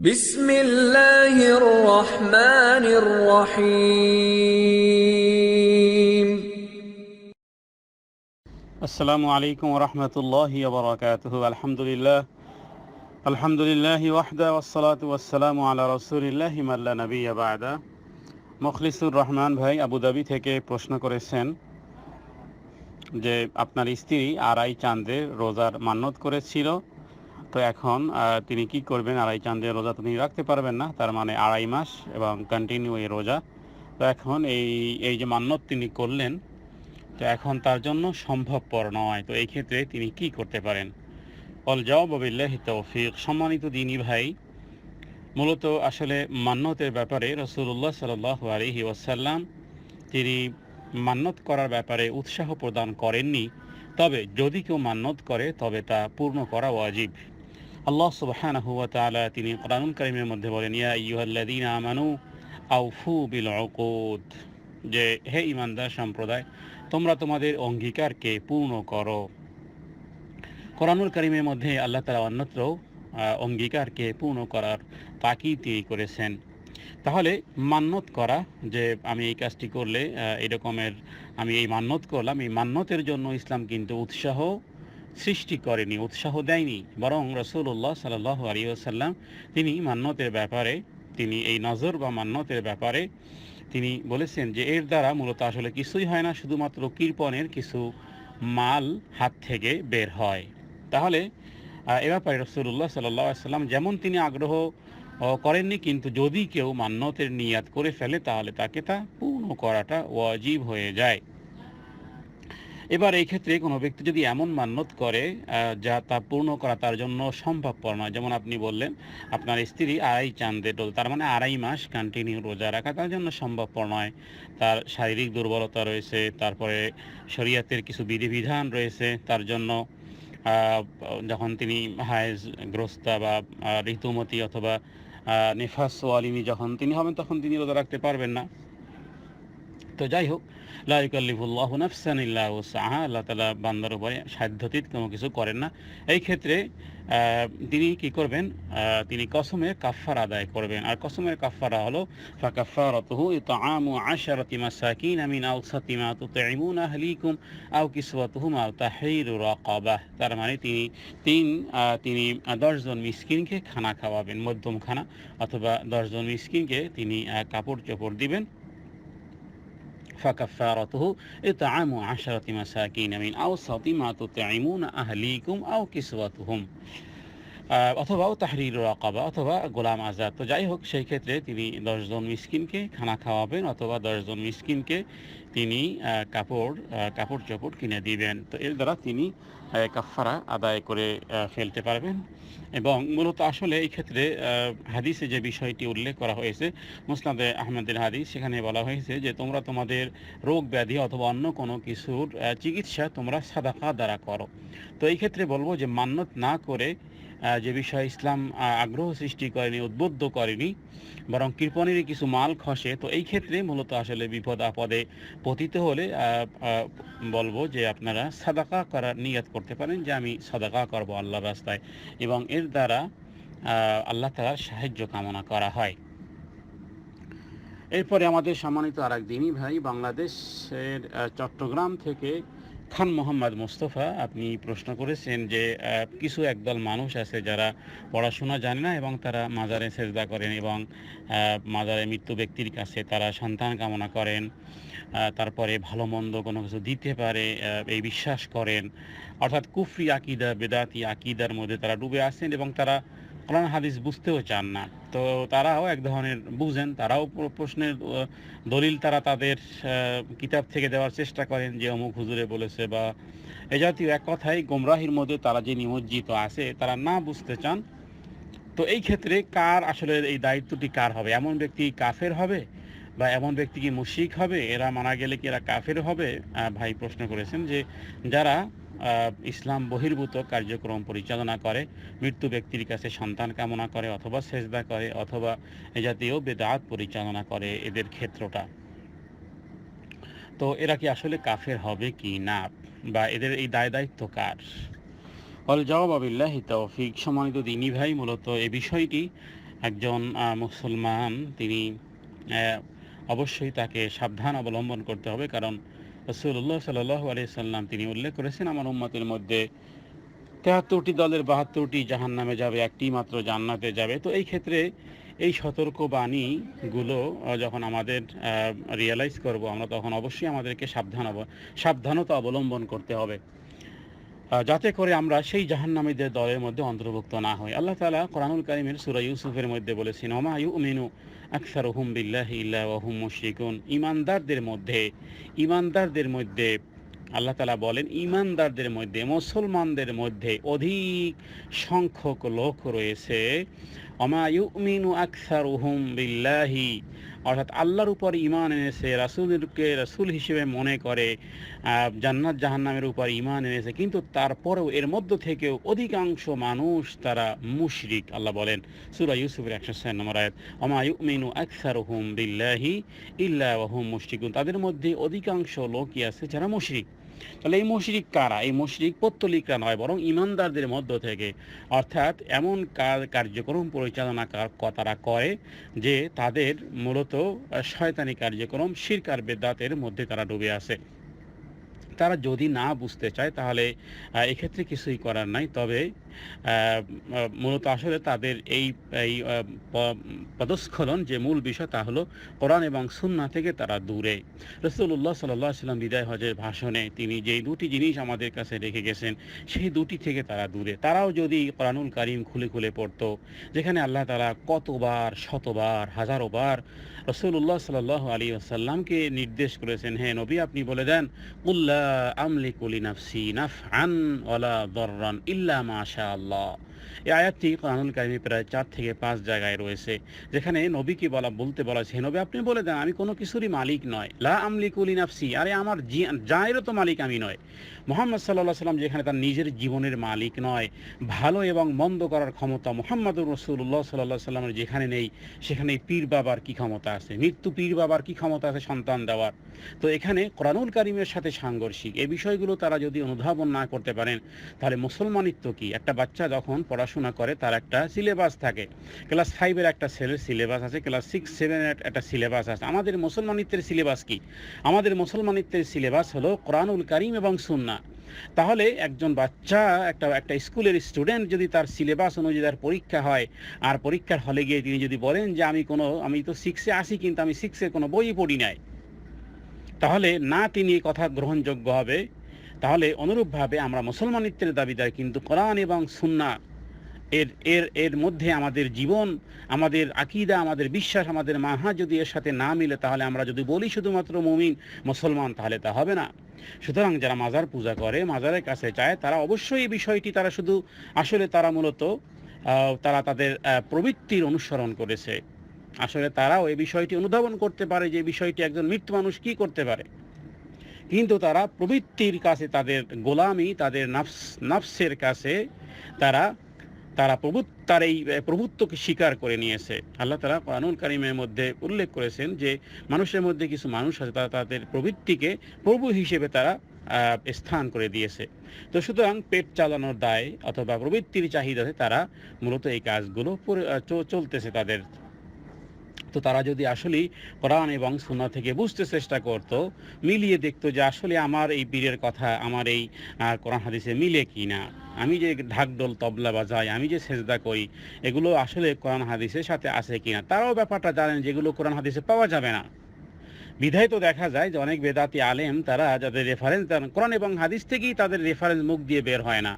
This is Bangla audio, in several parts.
বিসমিল্লাহির আসসালামু আলাইকুম ওয়া রাহমাতুল্লাহি ওয়া বারাকাতুহু। আলহামদুলিল্লাহ। আলহামদুলিল্লাহি ওয়াহদা ওয়াস সালাতু ওয়াস সালামু আলা রাসূলিল্লাহি মা রহমান ভাই আবুধাবি থেকে প্রশ্ন করেছেন যে, আপনার স্ত্রী আড়াই চাঁদে রোজার মান্যত করেছিল। তো এখন তিনি কি করবেন, আড়াই চাঁদে রোজা তিনি রাখতে পারবেন না, তার মানে আড়াই মাস এবং কন্টিনিউ এই রোজা। তো এখন এই এই যে মান্যত তিনি করলেন, তো এখন তার জন্য সম্ভবপর নয়। তো এই ক্ষেত্রে তিনি কি করতে পারেন? অল জবাবিল্লাহি তৌফিক। সম্মানিত দিনী ভাই, মূলত আসলে মান্যতের ব্যাপারে রসুল্লাহ সাল আলহি ওয়াসাল্লাম তিনি মান্যত করার ব্যাপারে উৎসাহ প্রদান করেননি। তবে যদি কেউ মান্যত করে, তবে তা পূর্ণ করা ওয়াজিব। আল্লাহ সুবহানাহু ওয়া তাআলা তিনি কোরআনুল কারীমের মধ্যে বলেন, ইয়া আইয়ুহাল্লাযীনা আমানু আউফু বিল উকুদ। যে হে ইমানদার সম্প্রদায়, তোমরা তোমাদের অঙ্গীকারকে পূর্ণ করো। কোরআনুল করিমের মধ্যে আল্লাহ তালা অন্যত্র অঙ্গীকারকে পূর্ণ করার তাকিদ তিনি করেছেন। তাহলে মান্যত করা, যে আমি এই কাজটি করলে এরকমের, আমি এই মান্যত করলাম, এই মান্যতের জন্য ইসলাম কিন্তু উৎসাহ সৃষ্টি করেনি, উৎসাহ দেয়নি। বরং রসুল্লাহ সাল আলী আসাল্লাম তিনি মান্যতের ব্যাপারে, তিনি এই নজর বা মান্যতের ব্যাপারে তিনি বলেছেন যে, এর দ্বারা মূলত আসলে কিছুই হয় না, শুধুমাত্র কৃপণের কিছু মাল হাত থেকে বের হয়। তাহলে এ ব্যাপারে রসুল্লাহ সাল্লাম যেমন তিনি আগ্রহ করেননি, কিন্তু যদি কেউ মান্যতের নিয়াত করে ফেলে, তাহলে তাকে তা পূর্ণ করাটা ওয়াজিব হয়ে যায়। এবার এই ক্ষেত্রে কোনো ব্যক্তি যদি এমন মান্যত করে যা তা পূর্ণ করা তার জন্য সম্ভবপর নয়। যেমন আপনি বললেন, আপনার স্ত্রী আড়াই চাঁদে ডোল তার মানে আড়াই মাস কন্টিনিউ রোজা রাখা তার জন্য সম্ভবপর নয়। তার শারীরিক দুর্বলতা রয়েছে, তারপরে শরীয়তের কিছু বিধিবিধান রয়েছে, তার জন্য যখন তিনি হায়েজ গ্রস্তা বা ঋতুমতি অথবা নেফাস ওয়ালিনী যখন তিনি হবেন, তখন তিনি রোজা রাখতে পারবেন না। তো যাই হোক লাইকাল্লিফুল্লাহ নাফসান ইল্লা ওসাহা আল্লাহ তালা বান্দার উপরে সাধ্যতীত কোনো কিছু করেন না। এই ক্ষেত্রে তিনি কি করবেন? তিনি কসমের কাফার আদায় করবেন। আর কসমের কাফারা হলো ফাকাফারাতুহু ইতআমু আশারাতি মাসাকিন মিন আওসাতি মা তুতঈমুন আহলিকুম আও কিসওয়াতুহুম আও তাহরিরু রাকাবাহ। তার মানে তিনি তিন তিনি দশজন মিসকিনকে খানা খাওয়াবেন, মধ্যম খানা, অথবা দশজন মিসকিনকে তিনি কাপড় চোপড় দিবেন। فكفارته إطعام عشرة مساكين من أوسط ما تطعمون أهليكم أو كسوتهم. অথবা তাহরির রাকাবা অথবা গোলাম আজাদ। তো যাই হোক, সেই ক্ষেত্রে তিনি দশজন মিসকিনকে খানা খাওয়াবেন অথবা দশজন মিসকিনকে তিনি কাপড় কাপড় চোপড় কিনে দিবেন। তো এর দ্বারা তিনি কাফারা আদায় করে ফেলতে পারবেন। এবং মূলত আসলে এই ক্ষেত্রে হাদিসে যে বিষয়টি উল্লেখ করা হয়েছে, মুসনাদে আহমেদের হাদিস, সেখানে বলা হয়েছে যে, তোমরা তোমাদের রোগ ব্যাধি অথবা অন্য কোনো কিছুর চিকিৎসা তোমরা সাদাকা দ্বারা করো। তো এই ক্ষেত্রে বলব যে মান্যত না করে যে বিষয়ে ইসলাম আগ্রহ সৃষ্টি করেনি, উদ্বুদ্ধ করেনি, বরং কৃপণেরই কিছু মাল খসে, তো এই ক্ষেত্রে মূলত আসলে বিপদ আপদে পতিত হলে বলব যে আপনারা সাদাকা করার নিয়াত করতে পারেন যে আমি সাদাকা করব আল্লাহর রাস্তায় এবং এর দ্বারা আল্লাহ তালার সাহায্য কামনা করা হয়। এরপরে আমাদের সম্মানিত আর এক দিনই ভাই, বাংলাদেশের চট্টগ্রাম থেকে খান মোহাম্মদ মোস্তফা, আপনি প্রশ্ন করেছেন যে কিছু একদল মানুষ আছে যারা পড়াশোনা জানে না এবং তারা মাজারে সেজদা করেন এবং মাজারে মৃত্যু ব্যক্তির কাছে তারা সন্তান কামনা করেন তারপরে ভালো মন্দ কোনো কিছু দিতে পারে এই বিশ্বাস করেন। অর্থাৎ কুফরি আকিদা, বেদাতি আকিদার মধ্যে তারা ডুবে আসেন এবং তারা কোরআন হাদিস বুঝতেও চান না। তো তারাও এক ধরনের বুঝেন, তারাও প্রশ্নের দলিল তারা তাদের কিতাব থেকে দেওয়ার চেষ্টা করেন যে অমুক হুজুরে বলেছে বা এ জাতীয় এক কথায় গোমরাহির মধ্যে তারা যে নিমজ্জিত আছে, তারা না বুঝতে চান। তো এই ক্ষেত্রে কার আসলে এই দায়িত্বটি কার হবে? এমন ব্যক্তি কাফের হবে? বা এমন ব্যক্তি কি মুশিক হবে? এরা মারা গেলে কি এরা কাফের হবে? ভাই প্রশ্ন করেছেন যে যারা ইসলাম বহির্ভূত কার্যক্রম পরিচালনা করে, মৃত্যু ব্যক্তির কাছে সন্তান কামনা করে অথবা সেজদা করে অথবা এ জাতীয় বেদাত পরিচালনা করে এদের ক্ষেত্রটা। তো এরা কি আসলে কাফের হবে কি না? বা এদের এই দায় দায়িত্ব কার? অল জবাব জবাবিল্লাহি তৌফিক। সম্মানিত দিনী ভাই, মূলত এই বিষয়টি একজন মুসলমান, তিনি অবশ্যই তাকে সাবধান অবলম্বন করতে হবে। কারণ রসুল্লাহ সাল্লাহ আলিয়া সাল্লাম তিনি উল্লেখ করেছেন, আমার উম্মতের মধ্যে তেহাত্তরটি দলের বাহাত্তরটি জাহান নামে যাবে, একটি মাত্র জান্নাতে যাবে। তো এই ক্ষেত্রে এই সতর্কবাণীগুলো বাণীগুলো যখন আমাদের রিয়েলাইজ করব, আমরা তখন অবশ্যই আমাদেরকে সাবধান হব সাবধানতা অবলম্বন করতে হবে। যাতে করে আমরা সেই জাহান্নামীদের দলের মধ্যে অন্তর্ভুক্ত না হই। আল্লাহ তালা কোরআনুল কারিমের সুরা ইউসুফের মধ্যে বলেছেন ওমা ইউ উমিনু আকসার হুম বিল্লাহ ইল্লা ওহুম মুশিকুন ইমানদারদের মধ্যে ইমানদারদের মধ্যে, আল্লাহ তালা বলেন, ইমানদারদের মধ্যে, মুসলমানদের মধ্যে অধিক সংখ্যক লোক রয়েছে। অমা ইউমিনু আকসারুহুম বিল্লাহি। অর্থাৎ আল্লাহর উপর ঈমান এনেছে, রাসূলকে রাসূল হিসেবে মনে করে জান্নাত জাহান্নামের উপর ঈমান এনেছে। কিন্তু তারপরেও এর মধ্য থেকেও অধিকাংশ মানুষ তারা মুশরিক, আল্লাহ বলেন সূরা ইউসুফের একশো ছয় নম্বর আয়াত, অমা ইউমিনু আকসারুহুম বিল্লাহি ইল্লা ওয়া হুম মুশরিকুন। তাদের মধ্যে অধিকাংশ লোকই আছে যারা মুশরিক। তাহলে এই মুশরিক কারা? এই মুশরিক পত্তলিকরা নয়, বরং ইমানদারদের মধ্য থেকে। অর্থাৎ এমন কার- কার্যক্রম পরিচালনা তারা করে যে তাদের মূলত শয়তানি কার্যক্রম, শিরকার বেদাতের মধ্যে তারা ডুবে আছে। তারা যদি না বুঝতে চায়, তাহলে এক্ষেত্রে কিছুই করার নাই। তবে মূলত আসলে তাদের এই এই পদস্খলন যে মূল বিষয় তা হলো কোরআন এবং সুন্না থেকে তারা দূরে। রসুল্লাহ সাল্লাহ সাল্লাম বিদায় হজের ভাষণে তিনি যেই দুটি জিনিস আমাদের কাছে রেখে গেছেন, সেই দুটি থেকে তারা দূরে। তারাও যদি কোরআনুল কারিম খুলে খুলে পড়ত, যেখানে আল্লাহ তালা কতবার, শতবার, হাজারো বার রসুল্লাহ সাল্লাহ আলী আসাল্লামকে নির্দেশ করেছেন হ্যাঁ নবী, আপনি বলে দেন উল্লা لا أملك لنفسي نفعا ولا ضرا إلا ما شاء الله. এই আয়াতটি কোরআনুল কারিমে প্রায় চার থেকে পাঁচ জায়গায় রয়েছে, যেখানে নবীকে বলা, বলতে বলা আছে "হে নবী, আপনি বলে দেন, আমি কোনো কিছুরই মালিক নয়। লা আমলি কুলি নাফসি আরে আমার জি- জানেরও তো মালিক আমি নয়। মোহাম্মদ সাল্লাহ সাল্লাম যেখানে তার নিজের জীবনের মালিক নয়, ভালো এবং মন্দ করার ক্ষমতা মোহাম্মদুর রসুল্লাহ সাল্লাহ সাল্লামের যেখানে নেই সেখানে পীর বাবার কি ক্ষমতা আছে? মৃত্যু পীর বাবার কি ক্ষমতা আছে সন্তান দেওয়ার? তো এখানে কোরআনুল কারিমের সাথে সাংঘর্ষিক। এই বিষয়গুলো তারা যদি অনুধাবন না করতে পারেন, তাহলে মুসলমানিত্ব কি? একটা বাচ্চা যখন পড়াশোনা করে, তার একটা সিলেবাস থাকে। ক্লাস ফাইভের একটা ছেলের সিলেবাস আছে ক্লাস সিক্স সেভেনের একটা সিলেবাস আছে। আমাদের মুসলমানিত্বের সিলেবাস কি? আমাদের মুসলমানিত্বের সিলেবাস হলো কোরআনুল কারিম এবং সুন্না তাহলে একজন বাচ্চা, একটা একটা স্কুলের স্টুডেন্ট যদি তার সিলেবাস অনুযায়ী তার পরীক্ষা হয়, আর পরীক্ষার হলে গিয়ে তিনি যদি বলেন যে, আমি কোনো, আমি তো সিক্সে আসি কিন্তু আমি সিক্সের কোনো বই পড়ি নাই। তাহলে না তিনি কথা গ্রহণযোগ্য হবে। তাহলে অনুরূপভাবে আমরা মুসলমানিত্বের দাবিদার কিন্তু কোরআন এবং সুন্না এর এর এর মধ্যে আমাদের জীবন, আমাদের আকিদা, আমাদের বিশ্বাস, আমাদের মাহা যদি এর সাথে না মিলে, তাহলে আমরা যদি বলি শুধুমাত্র মুমিন, মুসলমান, তাহলে তা হবে না। সুতরাং যারা মাজার পূজা করে, মাজারের কাছে চায়, তারা অবশ্যই এই বিষয়টি তারা শুধু, আসলে তারা মূলত তারা তাদের প্রবৃত্তির অনুসরণ করেছে। আসলে তারাও এই বিষয়টি অনুধাবন করতে পারে যে বিষয়টি একজন মৃত্যু মানুষ কি করতে পারে। কিন্তু তারা প্রবৃত্তির কাছে তাদের গোলামি, তাদের নাফস, নাফসের কাছে তারা তারা প্রভু, তার এই প্রভুত্বকে স্বীকার করে নিয়েছে। আল্লাহ তারা কোরআনুল কারিমের মধ্যে উল্লেখ করেছেন যে, মানুষের মধ্যে কিছু মানুষ আছে, তারা তাদের প্রবৃত্তিকে প্রভু হিসেবে তারা স্থান করে দিয়েছে। তো সুতরাং পেট চালানোর দায় অথবা প্রবৃত্তির চাহিদাতে তারা মূলত এই কাজগুলো চলতেছে তাদের তো তারা যদি আসলেই কোরআন এবং সুন্না থেকে বুঝতে চেষ্টা করত, মিলিয়ে দেখতো যে আসলে আমার এই পীরের কথা, আমার এই কোরআন হাদিসে মিলে কি না আমি যে ঢাকডোল তবলা বাজাই, আমি যে সেজদা করি, এগুলো আসলে কোরআন হাদিসের সাথে আছে কিনা? তারাও ব্যাপারটা জানেন যেগুলো কোরআন হাদিসে পাওয়া যাবে না। বিধায় তো দেখা যায় যে অনেক বেদাতি আলেম, তারা যাদের রেফারেন্স কোরআন এবং হাদিস থেকেই তাদের রেফারেন্স মুখ দিয়ে বের হয় না।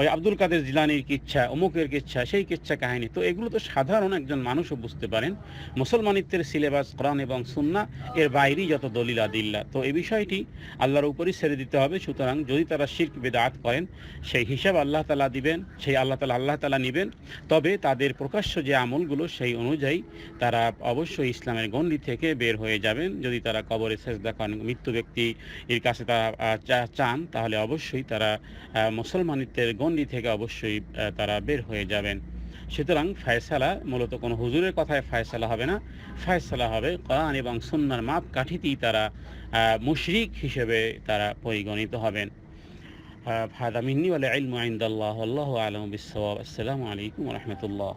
ওই আব্দুল কাদের জিলানির কিচ্ছা, অমুকের কিচ্ছা, সেই কিচ্ছা কাহিনী। তো এগুলো তো সাধারণ একজন মানুষও বুঝতে পারেন। মুসলমানিত্বের সিলেবাস, কোরআন এবং সুন্না, এর বাইরেই যত দলিল আদিল্লা। তো এই বিষয়টি আল্লাহর উপরই ছেড়ে দিতে হবে। সুতরাং যদি তারা শির্ক, বেদাত করেন, সেই হিসাব আল্লাহ তালা দিবেন, সেই আল্লাহ তালা আল্লাহ তালা নেবেন। তবে তাদের প্রকাশ্য যে আমলগুলো, সেই অনুযায়ী তারা অবশ্যই ইসলামের গণ্ডি থেকে বের হয়ে যাবেন। যদি তারা কবরে সেজদা করেন, মৃত্যু ব্যক্তি এর কাছে তারা চান, তাহলে অবশ্যই তারা মুসলমানিত্বের গণ্ডি থেকে অবশ্যই আহ, তারা বের হয়ে যাবেন সুতরাং ফায়সালা মূলত কোনো হুজুরের কথায় ফায়সালা হবে না ফায়সালা হবে কোরআন এবং সুন্নার মাপ কাঠিতেই তারা মুশরিক হিসেবে তারা পরিগণিত হবেন هذا مني والعلم عند الله والله أعلم بالصواب السلام عليكم ورحمة الله